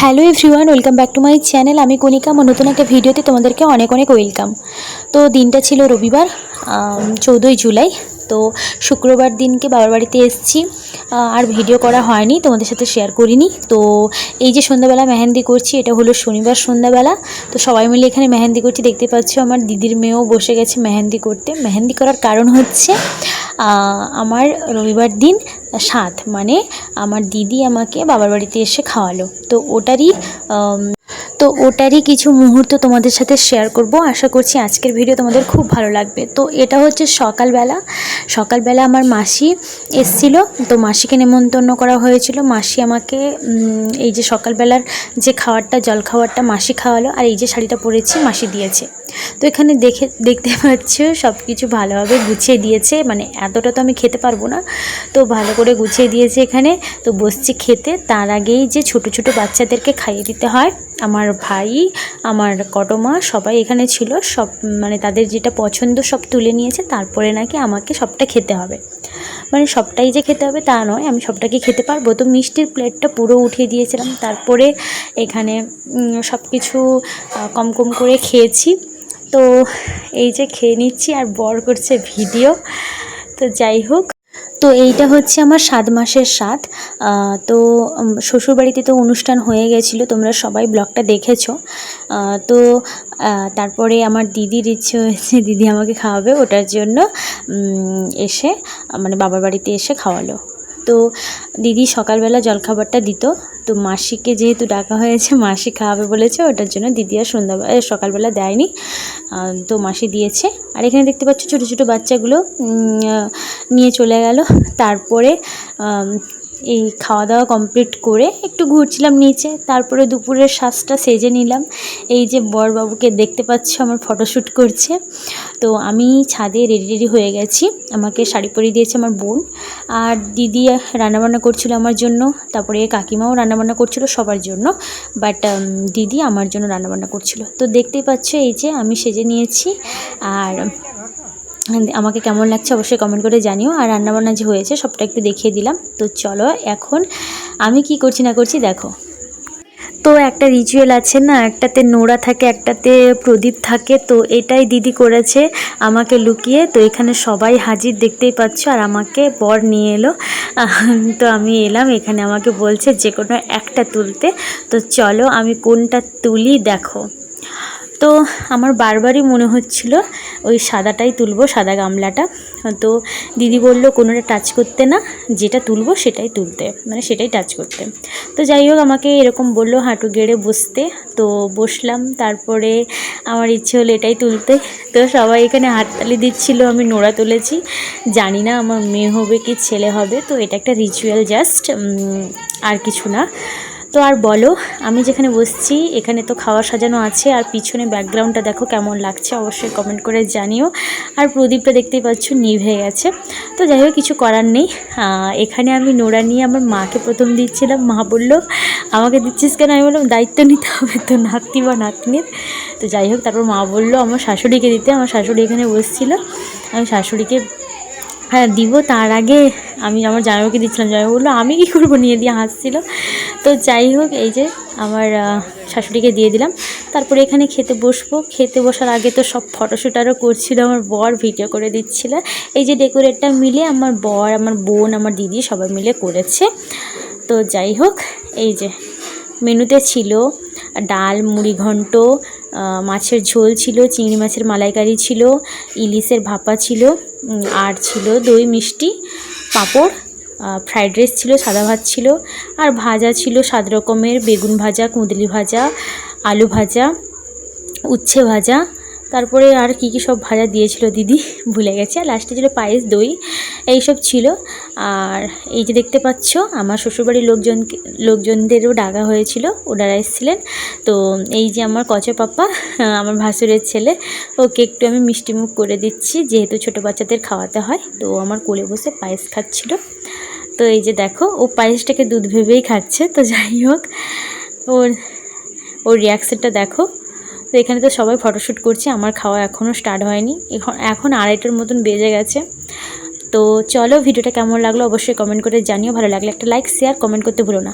Hello everyone, welcome back to my channel. আমি কণিকা, আমার নতুন একটা ভিডিওতে তোমাদেরকে অনেক অনেক ওয়েলকাম। তো দিনটা ছিল রবিবার চৌদ্দই জুলাই। তো শুক্রবার দিনকে বাবার বাড়িতে এসেছি। আর ভিডিও করা হয়নি, তোমাদের সাথে শেয়ার করিনি। তো এই যে সন্ধ্যাবেলা মেহেন্দি করছি, এটা হলো শনিবার সন্ধ্যাবেলা। তো সবাই মিলে এখানে মেহেন্দি করছি। দেখতে পাচ্ছ আমার দিদির মেয়েও বসে গেছে মেহেন্দি করতে। মেহেন্দি করার কারণ হচ্ছে আমার রবিবার দিন সাত মানে আমার দিদি আমাকে বাবার বাড়িতে এসে খাওয়ালো। তো ওটারই তো ওটারই কিছু মুহূর্ত তোমাদের সাথে শেয়ার করব। আশা করছি আজকের ভিডিও তোমাদের খুব ভালো লাগবে। তো এটা হচ্ছে সকালবেলা। সকালবেলা আমার মাসি এসছিল। তো মাসিকে নেমন্তন্ন করা হয়েছিল। মাসি আমাকে এই যে সকালবেলার যে খাবারটা জল খাবারটা মাসি খাওয়ালো আর এই যে শাড়িটা পরেছি মাসি দিয়েছে। তো এখানে দেখে, দেখতে পাচ্ছ সব কিছু ভালোভাবে গুছিয়ে দিয়েছে। মানে এতটা তো আমি খেতে পারব না। তো ভালো করে গুছিয়ে দিয়েছে এখানে। তো বসছি খেতে। তার আগেই যে ছোট ছোট বাচ্চাদেরকে খাইয়ে দিতে হয় আমার ভাই, আমার কটমা সবাই এখানে ছিল। সব মানে তাদের যেটা পছন্দ সব তুলে নিয়েছে, তারপরে নাকি আমাকে সবটা খেতে হবে। মানে সবটাই যে খেতে হবে তা নয়, আমি সবটাকে খেতে পারব। তো মিষ্টির প্লেটটা পুরো উঠিয়ে দিয়েছিলাম। তারপরে এখানে সব কিছু কম কম করে খেয়েছি। তো এই যে খেয়ে নিচ্ছি আর বর করছে ভিডিও। তো যাই হোক। তো এইটা হচ্ছে আমার সাত মাসের সাত তো শ্বশুরবাড়িতে তো অনুষ্ঠান হয়ে গেছিল, তোমরা সবাই ব্লগটা দেখেছ। তো তারপরে আমার দিদির ইচ্ছে হয়েছে, দিদি আমাকে খাওয়াবে, ওটার জন্য এসে মানে বাবার বাড়িতে এসে খাওয়ালো। তো, দিদি সকালবেলা জলখাবারটা দিত, তো মাসিকে যেহেতু ডাকা হয়েছে, মাসি খাওয়াবে বলেছে, ওটার জন্য দিদি আর সন্ধ্যাবেলা সকালবেলা দেয়নি। তো মাসি দিয়েছে। আর এখানে দেখতে পাচ্ছ ছোটো ছোটো বাচ্চাগুলো নিয়ে চলে গেল। তারপরে এই খাওয়া দাওয়া কমপ্লিট করে একটু ঘুরছিলাম নিচে। তারপরে দুপুরের শ্বাসটা সেজে নিলাম। এই যে বরবাবুকে দেখতে পাচ্ছ, আমার ফটোশ্যুট করছে। তো আমি ছাদে রেডি রেডি হয়ে গেছি। আমাকে শাড়ি পরিয়ে দিয়েছে আমার বোন। আর দিদি রান্নাবান্না করছিল আমার জন্য। তারপরে কাকিমাও রান্নাবান্না করছিল সবার জন্য। বাট দিদি আমার জন্য রান্নাবান্না করছিল। তো দেখতেই পাচ্ছ, এই যে আমি সেজে নিয়েছি। আর আমাকে কেমন লাগছে অবশ্যই কমেন্ট করে জানিও। আর রান্নাবান্না যে হয়েছে, সবটা একটু দেখিয়ে দিলাম। তো চলো এখন আমি কি করছি না করছি দেখো। তো একটা রিচুয়াল আছে না, একটাতে নোড়া থাকে, একটাতে প্রদীপ থাকে। তো এটাই দিদি করেছে আমাকে লুকিয়ে। তো এখানে সবাই হাজির দেখতেই পাচ্ছ, আর আমাকে বর নিয়ে এলো। তো আমি এলাম, এখানে আমাকে বলছে যে কোনো একটা তুলতে। তো চলো আমি কোনটা তুলি দেখো। তো আমার বারবারই মনে হচ্ছিল ওই সাদাটাই তুলবো, সাদা গামলাটা। তো দিদি বলল, কোনোটা টাচ করতে না, যেটা তুলবো সেটাই তুলতে। মানে সেটাই টাচ করতে। তো যাই হোক, আমাকে এরকম বলল হাঁটু গেড়ে বসতে। তো বসলাম, তারপরে আমার ইচ্ছে হলো এটাই তুলতে। তো সবাই এখানে হাততালি দিচ্ছিল, আমি নোড়া তুলেছি। জানি না আমার মেয়ে হবে কি ছেলে হবে, তো এটা একটা রিচুয়াল জাস্ট আর কিছু না। তো আর বলো, আমি যেখানে বসছি, এখানে তো খাওয়া সাজানো আছে, আর পিছনে ব্যাকগ্রাউন্ডটা দেখো কেমন লাগছে, অবশ্যই কমেন্ট করে জানিও। আর প্রদীপটা দেখতেই পাচ্ছ নিভে গেছে। তো যাই হোক, কিছু করার নেই। এখানে আমি নোড়া নিয়ে আমার মাকে প্রথম দিচ্ছিলাম। মা বলল, আমাকে দিচ্ছিস কেন? আমি বললাম, দায়িত্ব নিতে হবে তো নাতি বা নাতনির। তো যাই হোক, তারপর মা বলল, আমার শাশুড়িকে দিতে। আমার শাশুড়ি এখানে বসছিল। আমি শাশুড়িকে হ্যাঁ দিব। তার আগে আমি আমার জামাইবাবুকে দিচ্ছিলাম। জামাই বলল, আমি কী করব? নিয়ে দিয়ে হাসছিল। তো যাই হোক, এই যে আমার শাশুড়িকে দিয়ে দিলাম। তারপরে এখানে খেতে বসবো। খেতে বসার আগে তো সব ফটোশ্যুট আরও করছিল, আমার বর ভিডিও করে দিচ্ছিল। এই যে ডেকোরেটটা মিলে আমার বর, আমার বোন, আমার দিদি সবাই মিলে করেছে। তো যাই হোক, এই যে মেনুতে ছিল ডাল, মুড়ি ঘন্ট মাছের ঝোল ছিল, চিংড়ি মাছের মালাইকারি ছিল, ইলিশের ভাপা ছিল আর ছিল দই মিষ্টি, পাঁপড় ফ্রাইড রাইস ছিল, সাদা ভাত ছিল, আর ভাজা ছিল সাত রকমের, বেগুন ভাজা, কুঁদলি ভাজা, আলু ভাজা, উচ্ছে ভাজা। তারপরে আর কি কি সব ভাজা দিয়েছিল দিদি, ভুলে গেছে। আর লাস্টে ছিল পায়েস, দই, এই সব ছিল। আর এই যে দেখতে পাচ্ছ, আমার শ্বশুরবাড়ির লোকজনকে লোকজনদেরও ডাকা হয়েছিল, ওনারা এসেছিলেন। তো এই যে আমার কচা পাপ্পা, আমার ভাসুরের ছেলে, ওকে একটু আমি মিষ্টিমুখ করে দিচ্ছি, যেহেতু ছোটো বাচ্চাদের খাওয়াতে হয়। তো আমার কোলে বসে পায়েস খাচ্ছিল। তো এই যে দেখো, ও পায়েসটাকে দুধ ভেবেই খাচ্ছে, তো যাই হোক, ওর ওর রিয়াকশনটা দেখো। তো এখানে তো সবাই ফটোশ্যুট করছে, আমার খাওয়া এখনও স্টার্ট হয়নি, এখন এখন আড়াইটার মতন বেজে গেছে। তো চলো, ভিডিওটা কেমন লাগল অবশ্যই কমেন্ট করে জানিও, ভালো লাগলে একটা লাইক শেয়ার কমেন্ট করতে ভুলো না।